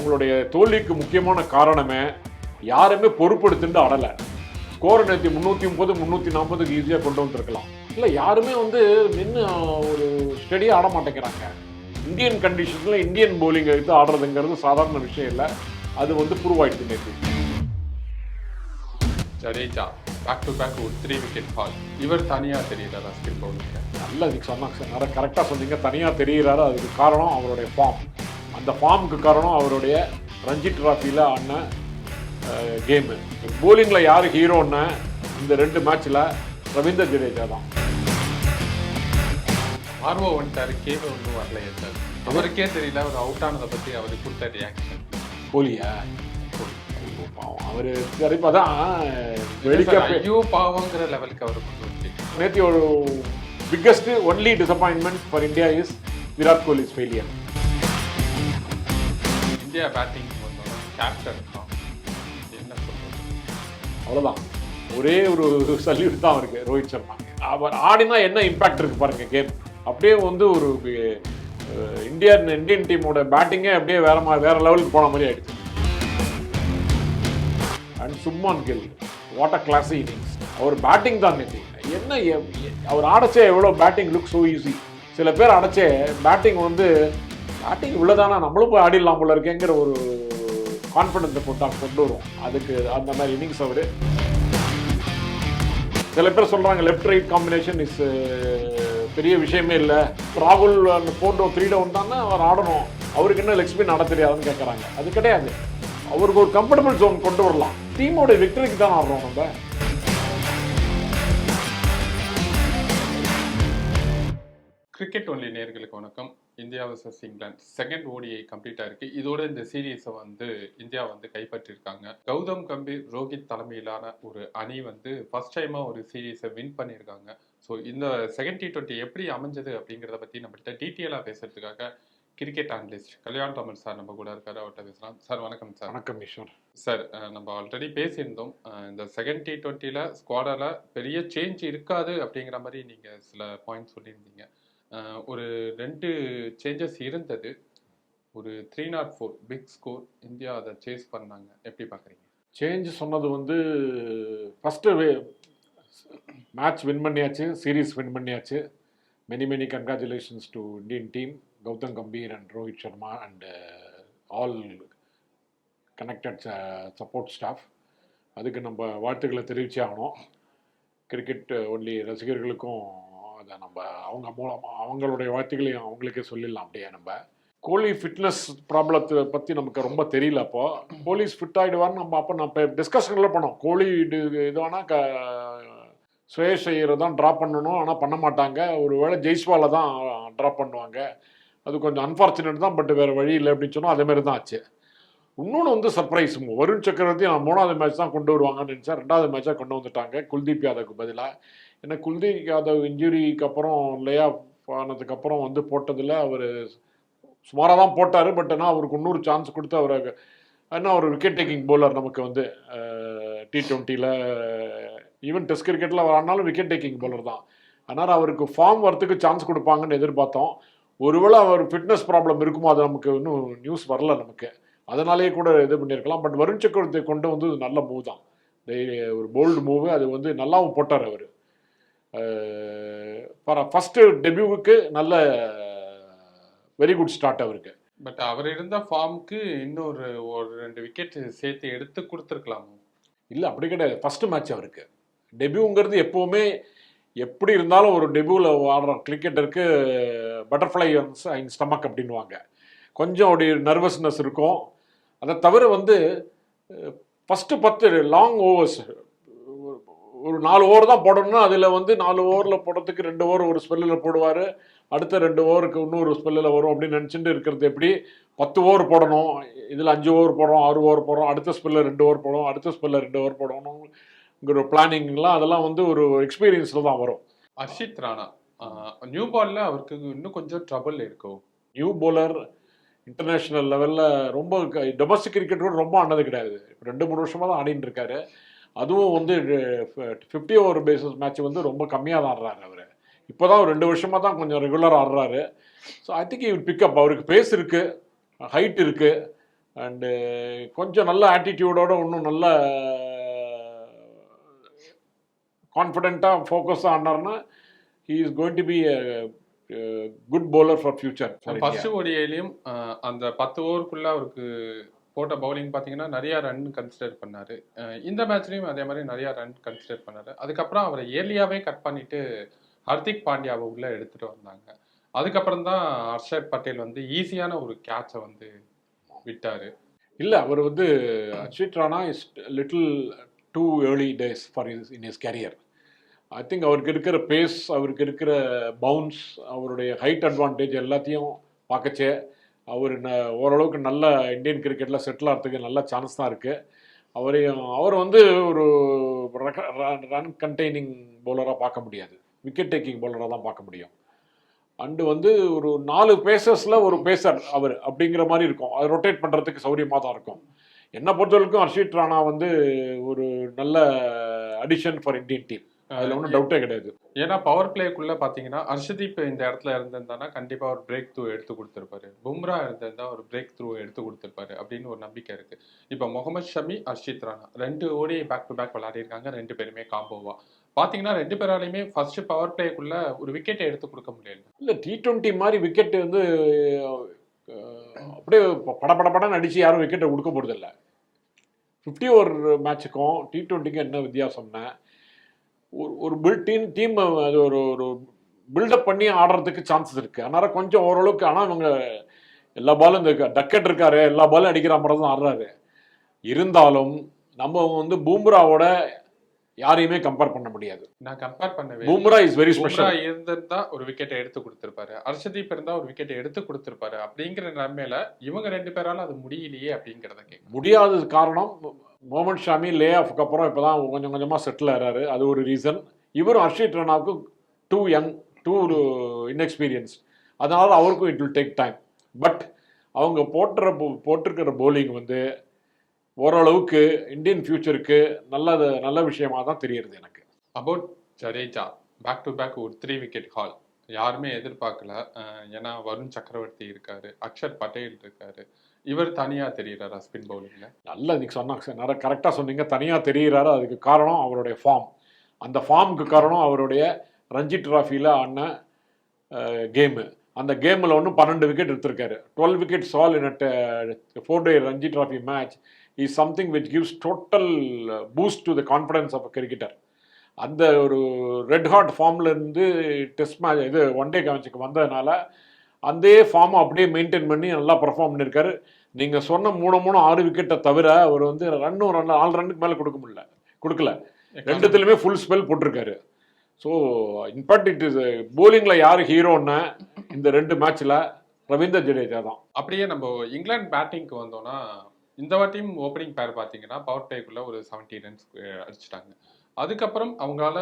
அவங்களுடைய தோல்விக்கு முக்கியமான காரணமே யாருமே பொறுப்பெடுத்துட்டு ஆடலை ஸ்கோர் நேற்று முந்நூற்றி முப்பது முந்நூற்றி நாற்பதுக்கு ஈஸியாக கொண்டு வந்திருக்கலாம். இல்லை யாருமே வந்து நின்று ஒரு ஸ்டெடியாக ஆட மாட்டேங்கிறாங்க. இந்தியன் கண்டிஷன்ஸில் இந்தியன் bowling எடுத்து ஆடுறதுங்கிறது சாதாரண விஷயம் இல்லை. அது வந்து ப்ரூவ் ஆயிடுச்சு நேற்று ஜடேஜா பேக் டு பேக் ஒரு த்ரீ விக்கெட் ஃபால் இவர் தனியாக தெரியல ஸ்கிப் பவுலிங்க நல்ல இதுக்கு சொன்னாங்க சார். கரெக்டாக சொன்னீங்க. தனியாக தெரிகிறாரு அதுக்கு காரணம் அவருடைய ஃபார்ம் அந்த ஃபார்முக்கு காரணம் அவருடைய ரஞ்சி டிராஃபியில் ஆடின கேமு போலிங்கில் யார் ஹீரோன்னு இந்த ரெண்டு மேட்ச்சில் ரவீந்திர ஜடேஜா தான். ஆர்வோ வந்துட்டாரு கேவ ஒன்றும் வரலையே சார். அவருக்கே தெரியல அவர் அவுட் ஆனதை பற்றி அவர் கொடுத்த ரியாக்ஷன் கோலியா பாவம். அவர் சரிப்பா தான் வெடிக்க ஐயோ பாவங்கிற லெவலுக்கு அவர் கொண்டு நேற்று ஒரு biggest only disappointment for India is Virat Kohli's failure India batting வந்தோம். கேப்டன் தான் என்ன சொல்றது? அவ்வளோதான் ஒரே ஒரு சல்யூட் தான் அவருக்கு ரோஹித் சர்மா. அவர் ஆடினா என்ன இம்பாக்ட் இருக்கு பாருங்க கேம் அப்படியே வந்து ஒரு இந்தியன் இந்தியன் டீமோட பேட்டிங்கே அப்படியே வேற மாதிரி வேற லெவலுக்கு போன மாதிரி ஆயிடுச்சு. And Shubman Gill what a class innings our batting தான் நேற்று என்ன அவர் அடைச்சே எவ்வளோ பேட்டிங் லுக் ஸோ ஈஸி சில பேர் அடைச்சே பேட்டிங் வந்து பேட்டிங் இவ்வளோதானா நம்மளும் போய் ஆடிடலாம் போல இருக்கேங்கிற ஒரு கான்ஃபிடென்ஸை கொண்டா கொண்டு வரும் அதுக்கு அந்த மாதிரி இன்னிங்ஸ் அவர் சில பேர் சொல்கிறாங்க லெஃப்ட் ரைட் காம்பினேஷன் இஸ் பெரிய விஷயமே இல்லை. ராகுல் அந்த ஃபோர் டவுன் த்ரீ டவுன் தானே அவர் ஆடணும். அவருக்கு என்ன லெக் ஸ்பின் ஆட தெரியாதுன்னு கேட்குறாங்க அது கிடையாது. அவருக்கு ஒரு கம்ஃபர்டபுள் ஜோன் கொண்டு வரலாம். டீமோட விக்டரிக்கு தான் ஆடுறோம் நம்ம. கிரிக்கெட் ஒன்லி நேர்களுக்கு வணக்கம். India versus England second ODI complete ஆயிருக்கு. இதோட இந்த சீரீஸை வந்து இந்தியா வந்து கைப்பற்றிருக்காங்க. கௌதம் கம்பீர் ரோஹித் தலைமையிலான ஒரு அணி வந்து ஃபர்ஸ்ட் டைமா ஒரு சீரீஸை வின் பண்ணியிருக்காங்க. ஸோ இந்த செகண்ட் டி டுவெண்ட்டி எப்படி அமைஞ்சது அப்படிங்கிறத பத்தி நம்மள்கிட்ட டீட்டெயிலாக பேசுறதுக்காக cricket analyst Kalyan Raman sir நம்ம கூட இருக்காரு. அவர்கிட்ட பேசலாம். சார் வணக்கம் சார் வணக்கம் ஈஸ்வர் சார் நம்ம ஆல்ரெடி பேசியிருந்தோம். இந்த செகண்ட் டி டுவெண்ட்டியில் ஸ்குவாடால பெரிய சேஞ்ச் இருக்காது அப்படிங்கிற மாதிரி நீங்கள் சில பாயிண்ட் சொல்லியிருந்தீங்க. ஒரு ரெண்டு சேஞ்சஸ் இருந்தது. ஒரு three not four big score India அதை சேஸ் பண்ணாங்க. எப்படி பார்க்குறீங்க? சேஞ்ச் சொன்னது வந்து ஃபஸ்ட்டு மேட்ச் வின் பண்ணியாச்சு சீரீஸ் வின் பண்ணியாச்சு. Many many congratulations to Indian team Gautam Gambhir and Rohit Sharma and all connected support staff அதுக்கு நம்ம வாழ்த்துக்களை தெரிவிச்சே ஆகணும். கிரிக்கெட் ஒன்லி uh, ரசிகர்களுக்கும் அதை நம்ம அவங்க மூலமாக அவங்களுடைய வாழ்த்துக்களையும் அவங்களுக்கே சொல்லிடலாம் அப்படியே நம்ம. கோலி ஃபிட்னஸ் ப்ராப்ளத்தை பற்றி நமக்கு ரொம்ப தெரியல அப்போ. கோலிஸ் ஃபிட் ஆகிடுவார்னு நம்ம அப்போ நம்ம டிஸ்கஷனில் பண்ணோம். கோலி இது இது வேணால் க சுயேஷ் ஐயரை தான் ட்ராப் பண்ணணும். ஆனால் பண்ண மாட்டாங்க. ஒரு வேளை ஜெய்ஸ்வாலை தான் ட்ராப் பண்ணுவாங்க. அது கொஞ்சம் அன்ஃபார்ச்சுனேட் தான் பட் வேறு வழி இல்லை அப்படின்னு சொன்னால் அதே மாதிரி தான் ஆச்சு. இன்னொன்று வந்து சர்ப்ரைஸ் வருண் சக்கரவர்த்தி நான் மூணாவது மேட்ச் தான் கொண்டு வருவாங்கன்னு நினச்சா ரெண்டாவது மேட்சாக கொண்டு வந்துட்டாங்க. குல்தீப் யாதவுக்கு பதிலாக ஏன்னா குல்தீப் யாதவ் இன்ஜுரிக்கு அப்புறம் லே ஆஃப் ஆனதுக்கப்புறம் வந்து போட்டதில் அவர் சுமாராக தான் போட்டார். பட் ஆனால் அவருக்கு இன்னொரு சான்ஸ் கொடுத்து அவரை ஏன்னா ஒரு விக்கெட் டேக்கிங் போலர் நமக்கு வந்து டி ட்வெண்ட்டியில் ஈவன் டெஸ்ட் கிரிக்கெட்டில் ஆனாலும் விக்கெட் டேக்கிங் போலர் தான். அதனால் அவருக்கு ஃபார்ம் வரத்துக்கு சான்ஸ் கொடுப்பாங்கன்னு எதிர்பார்த்தோம். ஒருவேளை அவர் ஃபிட்னஸ் ப்ராப்ளம் இருக்குமோ அது நமக்கு இன்னும் நியூஸ் வரல நமக்கு. அதனாலேயே கூட இது பண்ணியிருக்கலாம். பட் வருண் சக்கரவர்த்தி கொண்டு வந்து நல்ல மூவ் தான். ஒரு போல்டு மூவ் அது வந்து நல்லாவும் போட்டார் அவர். ஃபஸ்ட்டு டெபியூவுக்கு நல்ல வெரி குட் ஸ்டார்ட் அவருக்கு. பட் அவர் இருந்த ஃபார்முக்கு இன்னொரு ஒரு ரெண்டு விக்கெட் சேர்த்து எடுத்து கொடுத்துருக்கலாம்? இல்லை அப்படி கிடையாது. ஃபஸ்ட்டு மேட்ச் அவருக்கு. டெபியூங்கிறது எப்போவுமே எப்படி இருந்தாலும் ஒரு டெபியூவில் ஆடுற கிரிக்கெட்டருக்கு பட்டர்ஃப்ளை இன் ஸ்டமக் அப்படின்வாங்க கொஞ்சம் அப்படி நர்வஸ்னஸ் இருக்கும். அதை தவிர வந்து ஃபஸ்ட்டு பத்து லாங் ஓவர்ஸ் ஒரு நாலு ஓவர் தான் போடணும்னா அதில் வந்து நாலு ஓவரில் போடுறதுக்கு ரெண்டு ஓவர் ஒரு ஸ்பெல்லில் போடுவார். அடுத்த ரெண்டு ஓவருக்கு இன்னொரு ஸ்பெல்லில் வரும் அப்படின்னு நினச்சிட்டு இருக்கிறது எப்படி? பத்து ஓவர் போடணும். இதில் அஞ்சு ஓவர் போடுறோம் ஆறு ஓவர் போடுறோம் அடுத்த ஸ்பெல்லில் ரெண்டு ஓவர் போடுறோம் அடுத்த ஸ்பெல்லில் ரெண்டு ஓவர் போடணுங்கிற பிளானிங்லாம் அதெல்லாம் வந்து ஒரு எக்ஸ்பீரியன்ஸில் தான் வரும். அர்ஷித் ராணா நியூ பால்ல அவருக்கு இன்னும் கொஞ்சம் ட்ரபிள் இருக்கும் நியூ bowler இன்டர்நேஷ்னல் லெவலில் ரொம்ப டொமஸ்டிக் கிரிக்கெட் கூட ரொம்ப ஆனது கிடையாது. இப்போ ரெண்டு மூணு வருஷமாக தான் ஆடின்னு இருக்காரு. அதுவும் வந்து ஃபிஃப்டி ஓவர் பேசிஸ் மேட்ச் வந்து ரொம்ப கம்மியாக தான் ஆடுறாரு அவர். இப்போ தான் ஒரு ரெண்டு வருஷமாக தான் கொஞ்சம் ரெகுலராக ஆடுறாரு. ஸோ ஐ திங்க் இவர் பிக்கப் அவருக்கு பேஸ் இருக்குது ஹைட் இருக்குது அண்டு கொஞ்சம் நல்ல ஆட்டிடியூடோட இன்னும் நல்ல கான்ஃபிடென்ட்டாக ஃபோக்கஸாக ஆனார்னா he is going to be good bowler for future first ஓடிஐலையும் அந்த பத்து ஓவருக்குள்ள அவருக்கு போட்ட பவுலிங் பார்த்தீங்கன்னா நிறைய ரன் கன்சிடர் பண்ணாரு. இந்த மேட்ச்லயும் அதே மாதிரி நிறைய ரன் கன்சிடர் பண்ணாரு. அதுக்கப்புறம் அவரை ஏர்லியாவே கட் பண்ணிட்டு ஹர்திக் பாண்டியாவை உள்ள எடுத்துட்டு வந்தாங்க. அதுக்கப்புறம் தான் ஹர்ஷத் பட்டேல் வந்து ஈஸியான ஒரு கேட்சை வந்து விட்டாரு. இல்லை அவர் வந்து Harshit Rana is little too early days for in his career I think அவருக்கு இருக்கிற பேஸ் அவருக்கு இருக்கிற பவுன்ஸ் அவருடைய ஹைட் அட்வான்டேஜ் எல்லாத்தையும் பார்க்கச்சே. அவர் ந ஓரளவுக்கு நல்ல இந்தியன் கிரிக்கெட்டில் செட்டில் ஆகிறதுக்கு நல்ல சான்ஸ் தான் இருக்குது அவரையும் அவர் வந்து ஒரு ரன் கண்டெய்னிங் பவுலராக பார்க்க முடியாது. விக்கெட் டேக்கிங் பவுலராக தான் பார்க்க முடியும். அண்டு வந்து ஒரு நாலு பேசர்ஸில் ஒரு பேசர் அவர் அப்படிங்கிற மாதிரி இருக்கும். அது ரொட்டேட் பண்ணுறதுக்கு சௌரியமாக தான் இருக்கும். என்னை பொறுத்தவரைக்கும் ஹர்ஷித் ராணா வந்து ஒரு நல்ல அடிஷன் ஃபார் இந்தியன் டீம் அதில் ஒன்றும் டவுட்டே கிடையாது. ஏன்னா பவர் பிளேக்குள்ள பாத்தீங்கன்னா ஹர்ஷதீப் இந்த இடத்துல இருந்திருந்தானா கண்டிப்பா ஒரு பிரேக் த்ரூ எடுத்து கொடுத்திருப்பாரு. பும்ரா இருந்திருந்தா ஒரு பிரேக் த்ரூ எடுத்து கொடுத்திருப்பாரு அப்படின்னு ஒரு நம்பிக்கை இருக்கு. இப்போ முகமது ஷமி ஹர்ஷித் ராணா ரெண்டு ஓடி பேக் டு பேக் விளையாடி இருக்காங்க ரெண்டு பேருமே காம்போவா பாத்தீங்கன்னா ரெண்டு பேராலையுமே ஃபர்ஸ்ட் பவர் பிளேக்குள்ள ஒரு விக்கெட்டை எடுத்து கொடுக்க முடியல. இல்லை டி டுவெண்ட்டி மாதிரி விக்கெட் வந்து அப்படியே பட பட படன்னு அடித்து யாரும் விக்கெட்டை கொடுக்க போகிறதில்ல ஃபிஃப்டி ஓவர் மேட்சுக்கும் டி டுவெண்ட்டிக்கும் என்ன வித்தியாசம்னா ஒரு ஒரு பில் டீம் அது ஒரு ஒரு பில்டப் பண்ணி ஆடுறதுக்கு சான்சஸ் இருக்குது அதனால் கொஞ்சம் ஓரளவுக்கு ஆனால் இவங்க எல்லா பாலும் இந்த டக்கெட் இருக்காரு எல்லா பாலும் அடிக்கிற மாதிரி தான் ஆடுறாரு. இருந்தாலும் நம்ம வந்து பூம்ராவோட யாரையுமே கம்பேர் பண்ண முடியாது. நான் கம்பேர் பண்ணவே பூம்ரா இஸ் வெரி ஸ்பெஷல் இருந்திருந்தா ஒரு விக்கெட்டை எடுத்து கொடுத்திருப்பாரு. ஹர்ஷதீப் இருந்தா ஒரு விக்கெட்டை எடுத்து கொடுத்திருப்பாரு. அப்படிங்கிற நிலைமையில இவங்க ரெண்டு பேரால அது முடியலையே அப்படிங்கிறத கேட்க முடியாதது காரணம் மோமன் ஷாமி லே ஆஃப்க்கு அப்புறம் இப்போ தான் கொஞ்சம் கொஞ்சமாக செட்டில் ஆகிறாரு அது ஒரு ரீசன் இவரும் ஹர்ஷித் ராணாவுக்கு டூ யங் டூ இன்எக்ஸ்பீரியன்ஸ் அதனால அவருக்கும் it will take time but அவங்க போட்டுற போட்டிருக்கிற போலிங் வந்து ஓரளவுக்கு இந்தியன் ஃபியூச்சருக்கு நல்லது நல்ல விஷயமா தான் தெரியுது எனக்கு. About Jadeja back to back ஒரு த்ரீ விக்கெட் ஹால் யாருமே எதிர்பார்க்கல. ஏன்னா வருண் சக்கரவர்த்தி இருக்காரு அக்ஷர் பட்டேல் இருக்காரு. இவர் தனியாக தெரிகிறாரா ஸ்பின் பவுலிங்கில் நல்ல இன்னைக்கு சொன்னாங்க நிறைய கரெக்டாக சொன்னீங்க. தனியாக தெரிகிறாரு அதுக்கு காரணம் அவருடைய ஃபார்ம் அந்த ஃபார்முக்கு காரணம் அவருடைய ரஞ்சி ட்ராஃபியில் ஆன கேமு அந்த கேமில் ஒன்று பன்னெண்டு விக்கெட் எடுத்திருக்காரு. Twelve wicket haul in at four day Ranji trophy match is something which gives total boost to the confidence of cricketer அந்த ஒரு ரெட் ஹாட் ஃபார்ம்லேருந்து டெஸ்ட் மேட்ச் இது ஒன் டே மேட்சுக்கு வந்ததுனால அந்த ஃபார்மை அப்படியே மெயின்டைன் பண்ணி நல்லா பர்ஃபார்ம் பண்ணியிருக்காரு. நீங்கள் சொன்ன மூணு மூணு ஆறு விக்கெட்டை தவிர அவர் வந்து ரன்னும் ரன் நாலு ரன்னுக்கு மேலே கொடுக்க முடியல. கொடுக்கல. ரெண்டுத்துலையுமே ஃபுல் ஸ்பெல் போட்டிருக்காரு. So in fact it is போலிங்கில் யார் ஹீரோன்னா இந்த ரெண்டு மேட்ச்சில் ரவீந்தர் ஜடேஜா தான். அப்படியே நம்ம இங்கிலாந்து பேட்டிங்க்கு வந்தோம்னா இந்த வாட்டியும் ஓப்பனிங் பேர் பார்த்தீங்கன்னா பவர் பிளேக்குள்ள ஒரு செவன்டி ரன்ஸ் அடிச்சிட்டாங்க. அதுக்கப்புறம் அவங்களால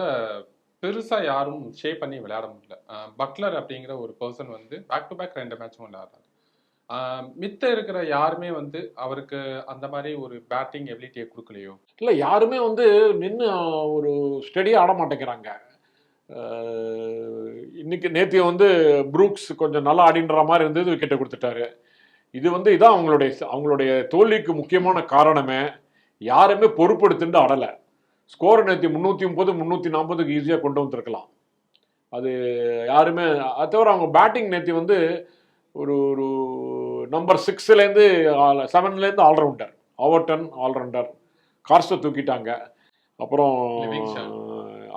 பெருசாக யாரும் ஷேப் பண்ணி விளையாட முடியல. பட்லர் அப்படிங்கிற ஒரு பர்சன் வந்து பேக் டு பேக் ரெண்டு மேட்சும் விளையாடுறாரு. மித்த இருக்கிற யாருமே வந்து அவருக்கு அந்த மாதிரி ஒரு பேட்டிங் எபிலிட்டியை கொடுக்கலையோ? இல்லை யாருமே வந்து நின்று ஒரு ஸ்டெடியாக ஆட மாட்டேங்கிறாங்க. இன்னைக்கு நேற்று வந்து ப்ரூக்ஸ் கொஞ்சம் நல்லா ஆடின்ற மாதிரி இருந்தது விக்கெட்டை கொடுத்துட்டாரு. இது வந்து இதான் அவங்களுடைய அவங்களுடைய தோல்விக்கு முக்கியமான காரணமே. யாருமே பொறுப்படுத்துட்டு ஆடலை. ஸ்கோர் நேற்று முந்நூற்றி முப்பது முந்நூற்றி நாற்பதுக்கு ஈஸியாக கொண்டு வந்திருக்கலாம். அது யாருமே அது தவிர அவங்க பேட்டிங் நேற்று வந்து ஒரு ஒரு நம்பர் சிக்ஸ்லேருந்து செவன்லேருந்து ஆல்ரவுண்டர் ஓவர்டன் ஆல்ரவுண்டர் கார்ஸை தூக்கிட்டாங்க. அப்புறம்.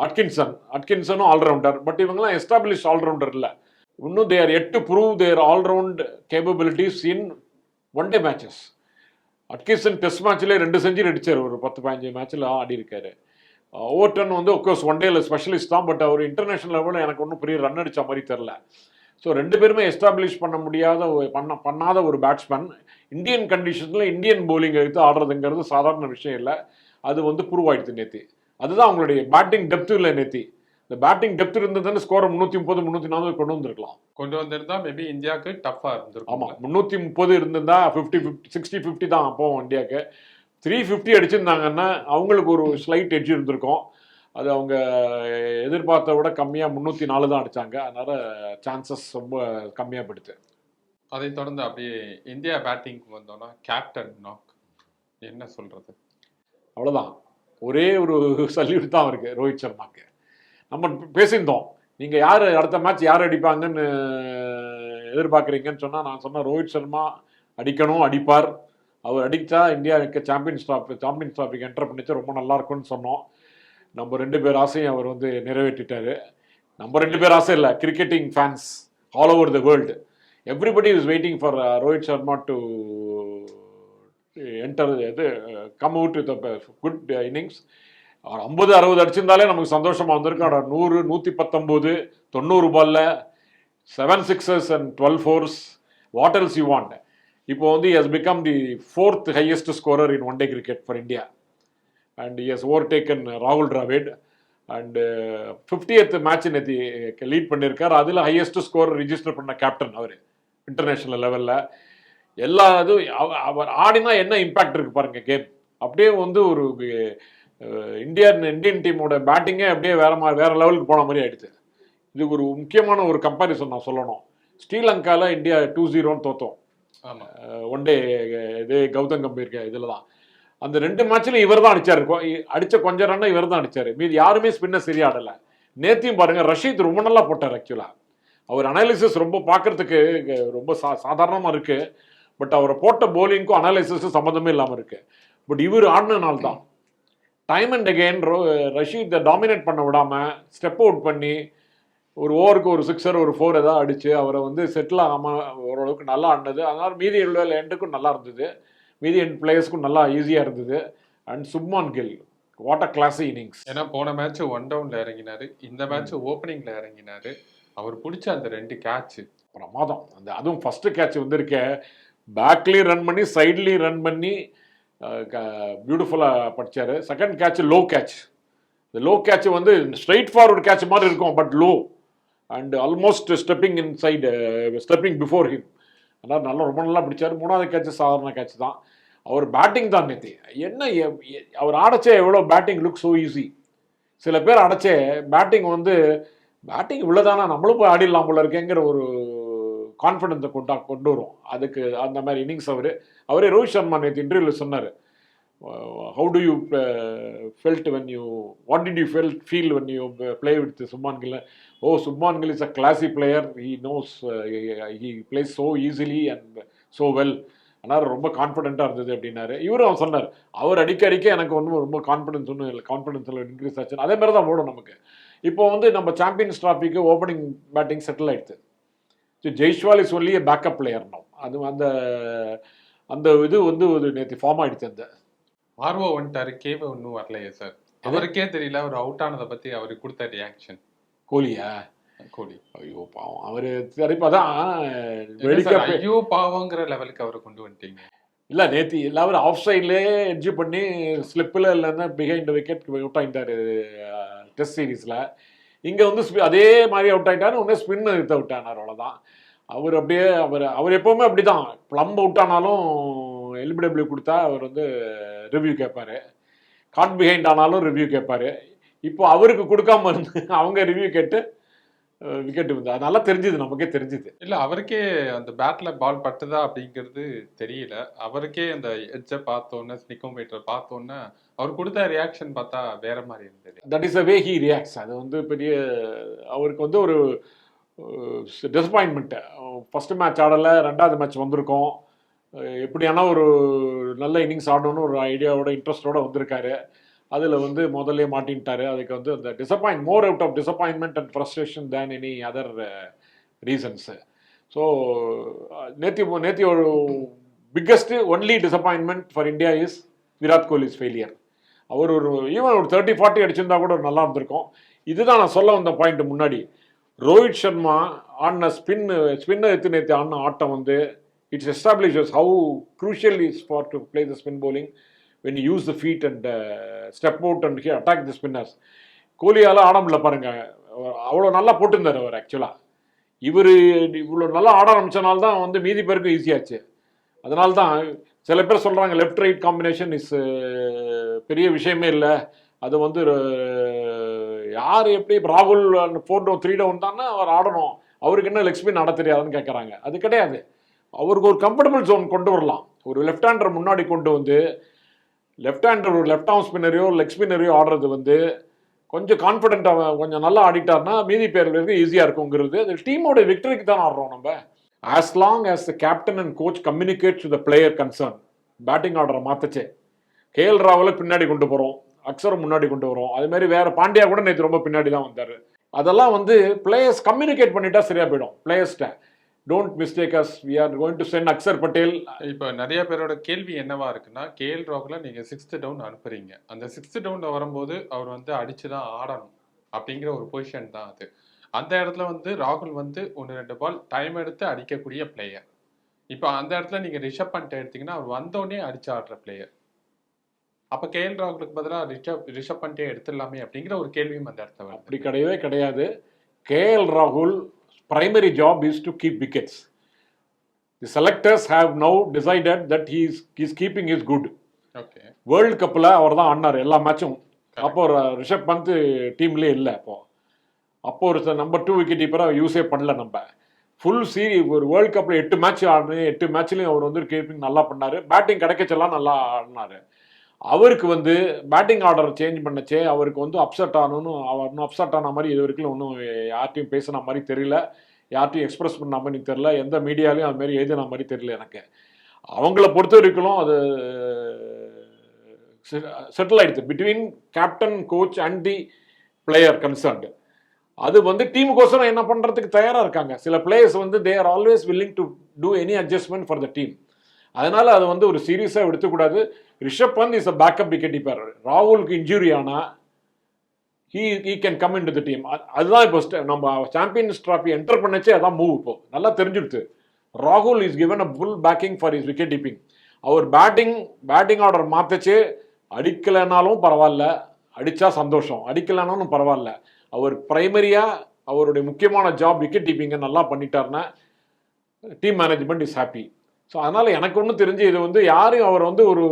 அட்கின்சன் அட்கின்சனும் ஆல்ரவுண்டர் பட் இவங்கெல்லாம் எஸ்டாப்ளிஷ் ஆல்ரவுண்டர் இல்லை. இன்னும் they're yet to prove their allround capabilities in one day matches Atkinson test மேட்ச்லேயே ரெண்டு செஞ்சுரி அடித்தார் ஒரு பத்து பதினஞ்சு மேட்ச்சில் ஆடி இருக்காரு. ஓவர்டன் வந்து ஒப்கோர்ஸ் ஒன் டேல ஸ்பெஷலிஸ்ட் தான் பட் அவர் இன்டர்நேஷனல் லெவலில் எனக்கு ஒன்றும் பெரிய ரன் அடித்த மாதிரி தெரில ஸோ ரெண்டு பேருமே எஸ்டாப்ளிஷ் பண்ண முடியாத ஒரு- பண்ண பண்ணாத ஒரு பேட்ஸ்மேன் இந்தியன் கண்டிஷன்ஸில் இந்தியன் bowling எடுத்து ஆடுறதுங்கிறது சாதாரண விஷயம் இல்லை. அது வந்து ப்ரூவ் ஆயிடுது நேத்தி. அதுதான் அவங்களுடைய பேட்டிங் டெப்த் இல்லை நேத்தி. இந்த பேட்டிங் டெப்த் இருந்ததுன்னு ஸ்கோரை முந்நூற்றி முப்பது முந்நூற்றி நாற்பது கொண்டு வந்திருக்கலாம். கொண்டு வந்திருந்தா மேபி இந்தியாவுக்கு டஃபா இருந்திருக்கும். ஆமாம் முந்நூற்றி முப்பது இருந்திருந்தா ஃபிஃப்டி ஃபிஃப்டி சிக்ஸ்டி ஃபிஃப்டி தான் அப்போவும் இந்தியாவுக்கு. த்ரீ ஃபிஃப்டி அடிச்சிருந்தாங்கன்னா அவங்களுக்கு ஒரு ஸ்லைட் எட்ஜ் இருந்திருக்கும். அது அவங்க எதிர்பார்த்த விட கம்மியாக முந்நூற்றி நாலு தான் அடித்தாங்க அதனால் சான்சஸ் ரொம்ப கம்மியாக போயிடுது அதை தொடர்ந்து அப்படியே இந்தியா பேட்டிங்க்கு வந்தோம்னா கேப்டன் நாக் என்ன சொல்றது? அவ்வளோதான் ஒரே ஒரு சல்யூட் தான் இருக்கு ரோஹித் சர்மாக்கு. நம்ம பேசியிருந்தோம். நீங்கள் யார் அடுத்த மேட்ச் யார் அடிப்பாங்கன்னு எதிர்பார்க்குறீங்கன்னு சொன்னால் நான் சொன்னேன் ரோஹித் சர்மா அடிக்கணும் அடிப்பார். அவர் அடித்தா இந்தியாவுக்கு சாம்பியன்ஸ் ட்ராஃபி சாம்பியன்ஸ் ட்ராஃபிக்கு என்டர் பண்ணிச்சு ரொம்ப நல்லா இருக்கும்னு சொன்னோம். நம்ம ரெண்டு பேர் ஆசையும் அவர் வந்து நிறைவேற்றிட்டாரு. நம்ம ரெண்டு பேர் ஆசை இல்லை cricketing fans all over the world everybody is waiting for Rohit Sharma to enter uh, இது come out with good innings ஐம்பது அறுபது அடிச்சிருந்தாலே நமக்கு சந்தோஷமா வந்திருக்கும் ஆனால் நூறு நூற்றி பத்தொம்போது தொண்ணூறு பால்ல seven sixes and twelve fours what else you want இப்போ வந்து has become the fourth highest scorer in one day cricket for India and has overtaken ராகுல் டிராவிட் அண்டு ஃபிஃப்டியத் மேட்ச் நேற்று லீட் பண்ணியிருக்கார் அதில் ஹையஸ்ட் ஸ்கோர் ரிஜிஸ்டர் பண்ண captain அவர் international லெவலில் எல்லா இதுவும் அவர் ஆடினா என்ன இம்பேக்ட் இருக்கு பாருங்க கேம் அப்படியே வந்து ஒரு இந்தியன் இந்தியன் டீமோட பேட்டிங்கே அப்படியே வேற மாதிரி வேற லெவலுக்கு போன மாதிரி ஆயிடுச்சு. இது ஒரு முக்கியமான ஒரு கம்பாரிசன் நான் சொல்லணும். ஸ்ரீலங்கால இந்தியா டூ ஜீரோன்னு தோத்தோம். ஒன் டே இது கௌதம் கம்பீர் இதில் தான். அந்த ரெண்டு மேட்ச்லையும் இவர் தான் அடிச்சாரு அடிச்ச கொஞ்ச ரன்னை இவர் தான் அடிச்சாரு. மீதி யாருமே ஸ்பின்னர் சரியா ஆடல. நேத்தியும் பாருங்க ரஷீத் ரொம்ப நல்லா போட்டார் ஆக்சுவலா அவர் அனாலிசிஸ் ரொம்ப பார்க்கறதுக்கு ரொம்ப சா சாதாரணமாக இருக்கு. பட் அவரை போட்ட போலிங்க்கும் அனாலிசிஸும் சம்மந்தமே இல்லாமல் இருக்கு. பட் இவர் ஆடினனால தான் time and again Rashid dominate பண்ண விடாம ஸ்டெப் அவுட் பண்ணி ஒரு ஓவருக்கு ஒரு சிக்ஸர் ஒரு ஃபோர் ஏதாவது அடிச்சு அவரை வந்து செட்டில் ஆகாமல் ஓரளவுக்கு நல்லா ஆடினது. அதனால் மீதி உள்ள எண்டுக்கும் நல்லா இருந்தது. மீதி எண்ட் பிளேயர்ஸ்க்கும் நல்லா ஈஸியாக இருந்தது. And Shubman Gill what a class innings ஏன்னா போன மேட்ச் ஒன் டவுன்ல இறங்கினாரு. இந்த மேட்ச் ஓப்பனிங்ல இறங்கினாரு. அவர் பிடிச்ச அந்த ரெண்டு கேட்ச் பிரமாதம். அந்த அதுவும் ஃபஸ்ட்டு கேட்ச் வந்திருக்க. பேக்லேயும் ரன் பண்ணி சைட்லேயும் ரன் பண்ணி பியூட்டிஃபுல்லாக படித்தார் செகண்ட் கேட்ச் லோ கேட்ச் இந்த லோ கேட்ச் வந்து ஸ்ட்ரைட் ஃபார்வர்டு கேட்ச் மாதிரி இருக்கும் but low and almost stepping inside stepping before him அதனால் நல்லா ரொம்ப நல்லா பிடிச்சார். மூணாவது கேட்ச் சாதாரண கேட்ச் தான். அவர் பேட்டிங் தான் நேத்தி. என்ன எ- அவர் அடைச்சே எவ்வளோ பேட்டிங் லுக் ஸோ ஈஸி சில பேர் அடைச்சே பேட்டிங் வந்து பேட்டிங் இவ்வளோதானா நம்மளும் போய் ஆடிடலாம் போல இருக்கேங்கிற ஒரு கான்ஃபிடென்ஸை கொண்டா கொண்டு வரும் அதுக்கு அந்த மாதிரி இன்னிங்ஸ் அவர் அவரே ரோஹித் சர்மா நேற்று இன்டர்வியூவில் சொன்னார். How do you felt when you what did you fell feel when you play with Shubman Gill oh Shubman Gill is a classy player he knows he plays so easily and so well ஆனால் ரொம்ப கான்ஃபிடென்ட்டாக இருந்தது அப்படின்னாரு. இவரும் அவர் சொன்னார். அவர் அடிக்க அடிக்க எனக்கு ஒன்றும் ரொம்ப கான்ஃபிடன்ஸ் ஒன்றும் இல்லை கான்ஃபிடன்ஸில் இன்க்ரீஸ் ஆச்சு அதே மாதிரி தான் ஓடும் நமக்கு. இப்போ வந்து நம்ம சாம்பியன்ஸ் ட்ராஃபிக்கு ஓப்பனிங் பேட்டிங் செட்டில் ஆகிடுச்சு Jaiswal is only backup player no அது அந்த அந்த இது வந்து ஒரு நேற்று ஃபார்ம் ஆயிடுச்சு அந்த. ஆர்வோ வந்துட்டாரு கேவ இன்னும் வரலையே சார் அவருக்கே தெரியல அவர் அவுட் ஆனதை பத்தி அவருக்கு கொடுத்த ரியாக்ஷன் கோலியா? கோலி. ஐயோ பாவம். அவர் சரிப்பா தான் வெளிக்க ஐயோ பாவங்கிற லெவலுக்கு அவரை கொண்டு வந்துட்டீங்க. இல்லை நேற்று எல்லாரும் ஆஃப் சைட்லேயே எட்ஜ் பண்ணி ஸ்லிப்பில் இல்லைன்னா பிஹைண்ட் விக்கெட் அவுட் ஆகிட்டாரு டெஸ்ட் சீரீஸில் இங்கே வந்து அதே மாதிரி அவுட் ஆகிட்டாரு உடனே ஸ்பின் நிறுத்த விட்டானார் அவ்வளோதான் அவர் அப்படியே அவர் அவர் எப்போவுமே அப்படி தான் ப்ளம் அவுட் ஆனாலும் எல்பிடபிள்யூ கொடுத்தா அவர் வந்து ரிவ்யூ கேட்பாரு. காட் பிஹைண்ட் ஆனாலும் ரிவ்யூ கேட்பார். இப்போ அவருக்கு கொடுக்காம இருந்து அவங்க ரிவ்யூ கேட்டு விக்கெட் வந்து நல்லா தெரிஞ்சுது நமக்கே தெரிஞ்சுது. இல்ல அவருக்கே அந்த பேட்ல பால் பட்டுதா அப்படிங்கிறது தெரியல. அவருக்கே அந்த எட்ஜை பார்த்தோன்னே ஸ்னிக்கோமீட்டர் பார்த்தோன்னே அவர் கொடுத்த ரியாக்ஷன் பார்த்தா வேற மாதிரி இருந்தது. That is a way he reacts அது வந்து பெரிய அவருக்கு வந்து ஒரு டிசப்பாயின்மெண்ட்டு ஃபஸ்ட்டு மேட்ச் ஆடலை ரெண்டாவது மேட்ச் வந்திருக்கோம். எப்படியானா ஒரு நல்ல இன்னிங்ஸ் ஆடணும்னு ஒரு ஐடியாவோட இன்ட்ரெஸ்டோட வந்திருக்காரு. அதில் வந்து முதல்ல மாட்டின்ட்டாரு. அதுக்கு வந்து அந்த disappoint more out of disappointment and frustration then any other reasons so நேத்தி நேத்தி ஒரு biggest only disappointment for India is Virat Kohli's failure அவர் ஒரு ஈவன் ஒரு தேர்ட்டி ஃபார்ட்டி அடிச்சிருந்தா கூட நல்லா இருந்திருக்கும். இதுதான் நான் சொல்ல வந்த பாயிண்ட் முன்னாடி. ரோஹித் சர்மா ஆடின ஸ்பின் ஸ்பின்னை எடுத்து நேற்று ஆடின ஆட்டம் வந்து it's establishes how crucial is for to play the spin bowling when use the feet and step out and attack the spinners கோலியால் ஆட முடியல அவ்வளோ நல்லா போட்டிருந்தார் அவர் ஆக்சுவலாக இவர் இவ்வளோ நல்லா ஆட ஆரம்பித்தனால்தான் வந்து மீதி பேருக்கும் ஈஸியாச்சு அதனால தான் சில பேர் சொல்கிறாங்க லெஃப்ட் ரைட் காம்பினேஷன் இஸ் பெரிய விஷயமே இல்லை. அது வந்து யார் எப்படி ராகுல் ஃபோர் டவுன் த்ரீ டவுன் தானே அவர் ஆடணும். அவருக்கு என்ன லெக்ஸ்பின் ஆட தெரியாதுன்னு கேட்குறாங்க அது கிடையாது. அவருக்கு ஒரு கம்ஃபர்டபுள் ஜோன் கொண்டு வரலாம். ஒரு லெஃப்ட் ஹேண்டர் முன்னாடி கொண்டு வந்து லெஃப்ட் ஹேண்டர் ஒரு லெஃப்ட் ஆம் ஸ்பின்னரையோ லெக் ஸ்பின்னரையோ ஆடுறது வந்து கொஞ்சம் கான்ஃபிடென்ட்டாக கொஞ்சம் நல்லா ஆடிட்டார்னா மீதி பேர்களுக்கு ஈஸியாக இருக்குங்கிறது. அது டீமோட விக்டரிக்கு தான் ஆடுறோம் நம்ம. As long as the captain and coach communicate to the player concern batting ஆர்டரை மாத்தச்சே. கேஎல் ராவலை பின்னாடி கொண்டு போகிறோம் அக்ஸரும் முன்னாடி கொண்டு வரோம். அது மாதிரி வேற பாண்டியா கூட நேற்று ரொம்ப பின்னாடி தான் வந்தார். அதெல்லாம் வந்து பிளேயர்ஸ் கம்யூனிகேட் பண்ணிட்டா சரியா போயிடும். பிளேயர்ஸ்கிட்ட don't mistake as we are going to send Axar Patel இப்போ நிறைய பேரோட கேள்வி என்னவா இருக்குன்னா கேஎல் ராகுல நீங்க சிக்ஸ்த் டவுன் அனுப்புறீங்க. அந்த சிக்ஸ்த் டவுன்ல வரும்போது அவர் வந்து அடிச்சு தான் ஆடணும் அப்படிங்கிற ஒரு பொசிஷன் தான் அது. அந்த இடத்துல வந்து ராகுல் வந்து ஒன்று ரெண்டு பால் டைம் எடுத்து அடிக்கக்கூடிய பிளேயர் இப்போ அந்த இடத்துல நீங்க ரிஷப் பண்ட் எடுத்தீங்கன்னா அவர் வந்தோடனே அடிச்சு ஆடுற பிளேயர் அப்ப கேஎல் ராகுலுக்கு பதிலாக ரிஷப் ரிஷப் பண்டே எடுத்துடலாமே அப்படிங்கிற ஒரு கேள்வியும் அந்த இடத்துல அப்படி கிடையவே கிடையாது. கேஎல் ராகுல் primary job is to keep wickets the selectors have now decided that he's is keeping is good okay world கப்பில் அவர் தான் ஆடினார் எல்லா மேட்சும் அப்போ ரிஷப் பந்த் டீம்லேயே இல்லை அப்போ. அப்போ ஒரு நம்பர் டூ விக்கெட் கீப்பராக யூஸே பண்ணல நம்ம. ஃபுல் சீரி ஒரு வேர்ல்டு கப்பில் எட்டு மேட்ச் ஆடினு எட்டு மேட்ச்லையும் அவர் வந்து கீப்பிங் நல்லா பண்ணார். பேட்டிங் கிடைக்கச்செல்லாம் நல்லா ஆடினார். அவருக்கு வந்து பேட்டிங் ஆர்டர் சேஞ்ச் பண்ணச்சே அவருக்கு வந்து அப்செட் ஆகணும்னு அவர் இன்னும் அப்செட் ஆன மாதிரி இது வரைக்கும் ஒன்றும் யார்ட்டையும் பேசின மாதிரி தெரியல. யார்ட்டையும் எக்ஸ்பிரஸ் பண்ண மாதிரி தெரியல. எந்த மீடியாலையும் அது மாதிரி எழுதின மாதிரி தெரியல எனக்கு. அவங்கள பொறுத்த வரைக்கும் அது செட்டில் ஆயிடுச்சு. Between captain coach and the player concerned அது வந்து டீமுக்கோசரம் என்ன பண்ணுறதுக்கு தயாராக இருக்காங்க. சில பிளேயர்ஸ் வந்து they are always willing to do any adjustment for the team அதனால் அது வந்து ஒரு சீரியஸாக எடுத்துக்கூடாது. Rishabh Pant is a backup wicket keeper ராகுலுக்கு இன்ஜுரி ஆனால் he he can come in to the team அதுதான் இப்போ நம்ம சாம்பியன்ஸ் ட்ராஃபி என்டர் பண்ணச்சே அதான் மூவ் இப்போ. நல்லா தெரிஞ்சுடுது ராகுல் is given a full backing for is wicket keeping our batting batting order மாற்றச்சு அடிக்கலைனாலும் பரவாயில்ல. அடித்தா சந்தோஷம். அடிக்கலைனாலும் பரவாயில்ல. அவர் ப்ரைமரியாக அவருடைய முக்கியமான ஜாப் விக்கெட் கீப்பிங்கை நல்லா பண்ணிட்டாருன்னா team management is happy so அதனால் எனக்கு ஒன்றும் தெரிஞ்சு இது வந்து யாரையும் அவர் வந்து ஒரு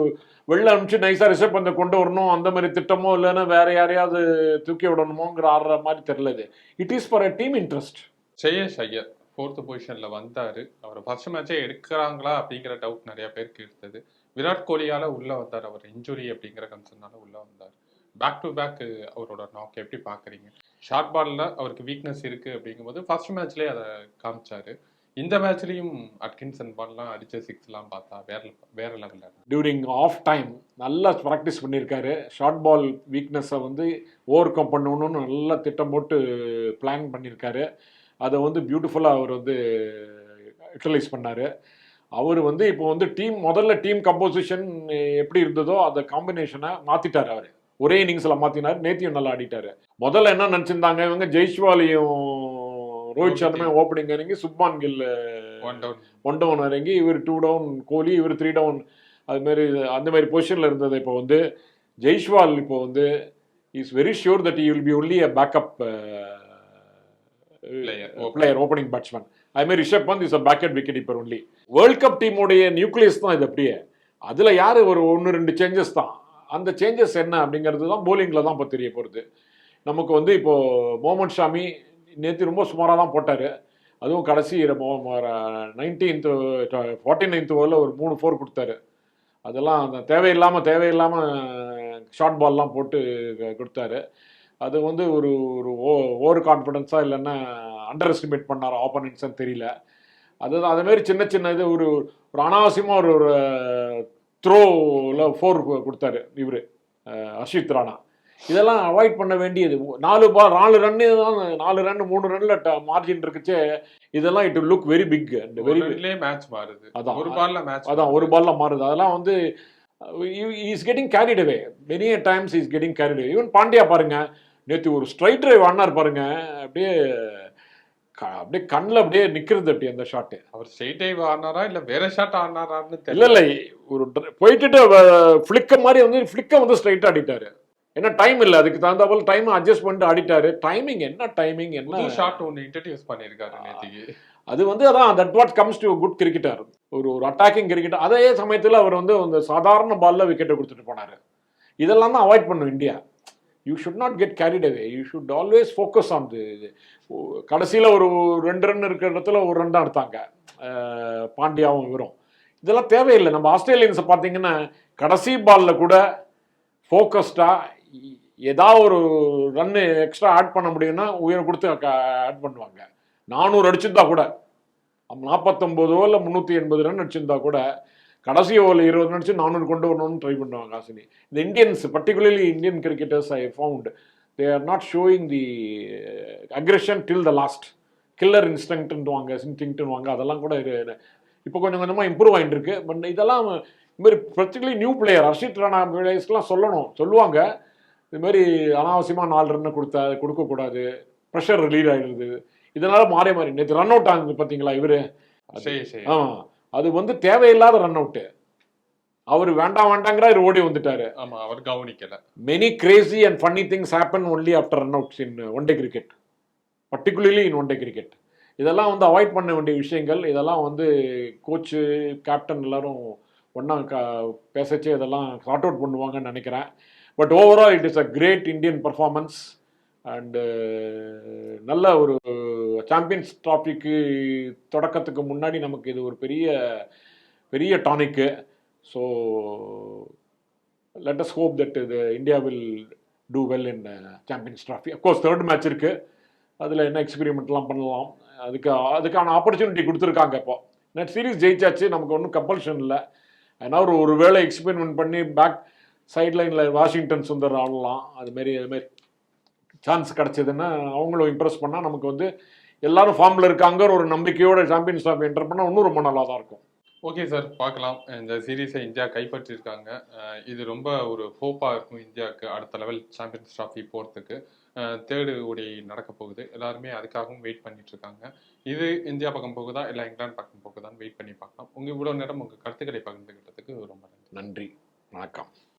வெளில அனுப்பிச்சு நைஸாக ரிசர்வ் பண்ண கொண்டு வரணும் அந்த மாதிரி திட்டமோ இல்லைன்னா வேற யாரையாவது தூக்கி விடணுமோங்கிற ஆடுற மாதிரி தெரில இது. It is for a team interest Shreyas Iyer fourth பொசிஷனில் வந்தார். அவர் ஃபர்ஸ்ட் மேட்சே எடுக்கிறாங்களா அப்படிங்கிற டவுட் நிறைய பேருக்கு இருந்தது. விராட் கோலியால் உள்ளே வந்தார் அவர் இன்ஜுரி அப்படிங்கிற கன்சர்னால உள்ளே வந்தார். பேக் டு பேக் அவரோட நாக் எப்படி பார்க்குறீங்க ஷார்ட் பாலில் அவருக்கு வீக்னஸ் இருக்குது அப்படிங்கும்போது ஃபர்ஸ்ட் மேட்ச்லேயே அதை காமிச்சார். இந்த மேட்ச்லயும் அட்கின்சன் பால்லாம் அடிச்ச சிக்ஸ்லாம் பார்த்தா வேற வேற லெவல்ல டியூரிங் ஆஃப் டைம் நல்லா ப்ராக்டிஸ் பண்ணியிருக்காரு ஷார்ட் பால் வீக்னஸை வந்து ஓவர் கம் பண்ணணும்னு நல்லா திட்டம் போட்டு பிளான் பண்ணியிருக்காரு அதை வந்து பியூட்டிஃபுல்லாக அவர் வந்து யூட்டிலைஸ் பண்ணார். அவர் வந்து இப்போ வந்து டீம் முதல்ல டீம் கம்போசிஷன் எப்படி இருந்ததோ அந்த காம்பினேஷனை மாற்றிட்டார் அவர். ஒரே இன்னிங்ஸில் மாற்றினார் நேத்தியும் நல்லா ஆடிட்டார். முதல்ல என்ன நினச்சிருந்தாங்க இவங்க? ஜெய்ஷ்வாலியும் ரோஹித் சர்மா ஓப்பனிங் இறங்கி Shubman Gill one down one down இறங்கி இவர் டூ டவுன் கோலி இவர் த்ரீ டவுன் அது மாதிரி அந்த மாதிரி பொசிஷனில் இருந்தது இப்போ வந்து ஜெய்ஷ்வால் இப்போ வந்து is very sure that you will be only a backup. Player opening batsman அது மாதிரி Rishabh Pant is a backup wicket keeper only world cup டீமுடைய nucleus தான் இது அப்படியே. அதில் யார் ஒரு ஒன்று ரெண்டு சேஞ்சஸ் தான். அந்த சேஞ்சஸ் என்ன அப்படிங்கிறது தான் போலிங்கில் தான் இப்போ தெரிய போகிறது நமக்கு வந்து இப்போ மொஹமட் ஷாமி நேற்று ரொம்ப சுமாராக தான் போட்டார். அதுவும் கடைசி நைன்டீன்த் ஃபார்ட்டி நைன்த் ஓவரில் ஒரு மூணு ஃபோர் கொடுத்தாரு. அதெல்லாம் அந்த தேவையில்லாமல் தேவையில்லாமல் ஷார்ட் பால்லாம் போட்டு கொடுத்தாரு. அது வந்து ஒரு ஒரு ஓ ஓவர் கான்ஃபிடென்ஸாக இல்லைன்னா அண்டர் எஸ்டிமேட் பண்ணார் ஆப்போனன்ட்ஸ்னு தெரியல. அதுதான் அது சின்ன சின்ன இது ஒரு ஒரு அனாவசியமாக ஒரு ஒரு த்ரோவில் ஃபோர் கொடுத்தாரு இவர் அஷித் ராணா. இதெல்லாம் அவாய்ட் பண்ண வேண்டியது. நாலு பால் நாலு ரன்னு தான் நாலு ரன் மூணு ரன்ல மார்ஜின் இருக்குச்சே இதெல்லாம் it look very big and very match மாறுது. அதான். ஒரு பால்ல மேட்ச் அதான் ஒரு பால்ல மாறுது. அதெல்லாம் வந்து is getting carried away many times is getting carried away even Pandya பாருங்க நேற்று ஒரு ஸ்ட்ரைட் டிரைவ் ஆனார் பாருங்க. அப்படியே அப்படியே கண்ணில் அப்படியே நிக்கிறது அப்படி அந்த ஷாட்டு அவர் ஸ்ட்ரெயிட் டைவ் ஆனாரா இல்ல வேற ஷாட் ஆனாரான்னு தெரியல இல்ல. ஒரு போயிட்டு ஃபிளிக்க மாதிரி வந்து ஃபிளிக்க வந்து ஸ்ட்ரைட் ஆடிட்டாரு ஏன்னா டைம் இல்ல. அதுக்கு தகுந்த போல டைம் அட்ஜஸ்ட் பண்ணிட்டு ஆடிட்டாரு டைமிங் என்ன டைமிங் என்ன? ஷாட் ஒன்னு இன்ட்ரடியூஸ் பண்ணிருக்காரு நேத்திக்கு. அது வந்து அதான் that what comes to good cricketer ஒரு ஒரு அட்டாக்கிங் கிரிக்கெட்டர் அதே சமயத்தில் அவர் வந்து அந்த சாதாரண பால்ல விக்கெட்டை கொடுத்துட்டு போனார். இதெல்லாம் தான் அவாய்ட் பண்ணும் India you should not get carried away you should always focus on the கடைசியில் ஒரு ரெண்டு ரன் இருக்கிற இடத்துல ஒரு ரன் தான் எடுத்தாங்க. பாண்டியாவும் வரும் இதெல்லாம் தேவையில்லை. நம்ம ஆஸ்திரேலியன்ஸை பார்த்தீங்கன்னா கடைசி பால்ல கூட ஃபோக்கஸ்டாக ஏதாவது ஒரு ரன்னு எக்ஸ்ட்ரா ஆட் பண்ண முடியும்னா உயிரை கொடுத்து ஆட் பண்ணுவாங்க. நானூறு அடிச்சிருந்தா கூட. நாற்பத்தொம்போதோ இல்லை முந்நூற்றி எண்பது ரன் அடிச்சிருந்தா கூட கடைசி ஓவரில் இருபது ரன் அடிச்சு நானூறு கொண்டு வரணும்னு ட்ரை பண்ணுவாங்க ஆசினி. இந்த Indians particularly Indian cricketers I found they are not showing the aggression till the last killer இன்ஸ்டிங்க்ட்டுவாங்க இன்ஸ்டிங்க்ட்டுவாங்க அதெல்லாம் கூட இப்போ கொஞ்சம் கொஞ்சமாக இம்ப்ரூவ் ஆகிட்டு இருக்கு. பட் இதெல்லாம் இது மாதிரி நியூ பிளேயர் ஹர்ஷித் ராணா பிளேயர்ஸ்லாம் சொல்லணும். சொல்லுவாங்க. இது மாதிரி அனாவசியமாக நாலு ரன்னு கொடுத்தா கொடுக்கக்கூடாது. ப்ரெஷர் ரிலீவ் ஆகிடுது இதனால மாறி மாறி. நேற்று ரன் அவுட் ஆகுது பார்த்தீங்களா இவரு? சரி சரி. ஆ. அது வந்து தேவையில்லாத ரன் அவுட்டு அவர் வேண்டாம் வேண்டாங்கிறாரு ஓடி வந்துட்டாரு. ஆமா அவர் கவனிக்கல. Many crazy and funny things happen only after run outs in one day cricket particularly in one day cricket இதெல்லாம் வந்து அவாய்ட் பண்ண வேண்டிய விஷயங்கள். இதெல்லாம் வந்து கோச்சு கேப்டன் எல்லாரும் ஒன்றா க பேசச்சே இதெல்லாம் சார்ட் அவுட் பண்ணுவாங்கன்னு நினைக்கிறேன். But overall it is a great Indian performance and நல்ல ஒரு சாம்பியன்ஸ் ட்ராஃபிக்கு தொடக்கத்துக்கு முன்னாடி நமக்கு இது ஒரு பெரிய பெரிய tonic so let us hope that இது India will do well in champions trophy of course third match இருக்குது அதில் என்ன எக்ஸ்பெரிமெண்ட்லாம் பண்ணலாம்? அதுக்கு அதுக்கான ஆப்பர்ச்சுனிட்டி கொடுத்துருக்காங்க இப்போ. நெட் சீரிஸ் ஜெயிச்சாச்சு. நமக்கு ஒன்றும் கம்பல்ஷன் இல்லை. ஏன்னா ஒரு ஒரு வேளை எக்ஸ்பெரிமெண்ட் பண்ணி பேக் சைட் லைனில் வாஷிங்டன் சுந்தர் ஆடலாம். அதுமாரி அதுமாரி சான்ஸ் கிடச்சிதுன்னா அவங்களும் இம்ப்ரெஸ் பண்ணால் நமக்கு வந்து எல்லாரும் ஃபார்மில் இருக்காங்கிற ஒரு நம்பிக்கையோட சாம்பியன்ஸ் ட்ராஃபி என்டர் பண்ணால் இன்னும் ரொம்ப நல்லா தான் இருக்கும். ஓகே சார் பார்க்கலாம். இந்த சீரீஸை இந்தியா கைப்பற்றியிருக்காங்க. இது ரொம்ப ஒரு ஹோப்பாக இருக்கும் இந்தியாவுக்கு அடுத்த லெவல் சாம்பியன்ஸ் ட்ராஃபி போகிறதுக்கு தேர்டு ஓடி நடக்க போகுது. எல்லாருமே அதுக்காகவும் வெயிட் பண்ணிட்டு இருக்காங்க. இது இந்தியா பக்கம் போகுதா? இல்லை இங்கிலாந்து பக்கம் போகுதான்னு வெயிட் பண்ணி பார்க்கலாம். உங்கள் இவ்வளோ நேரம் உங்கள் கருத்துக்களை பகிர்ந்துக்கிட்டதுக்கு ரொம்ப நன்றி. நன்றி. வணக்கம்.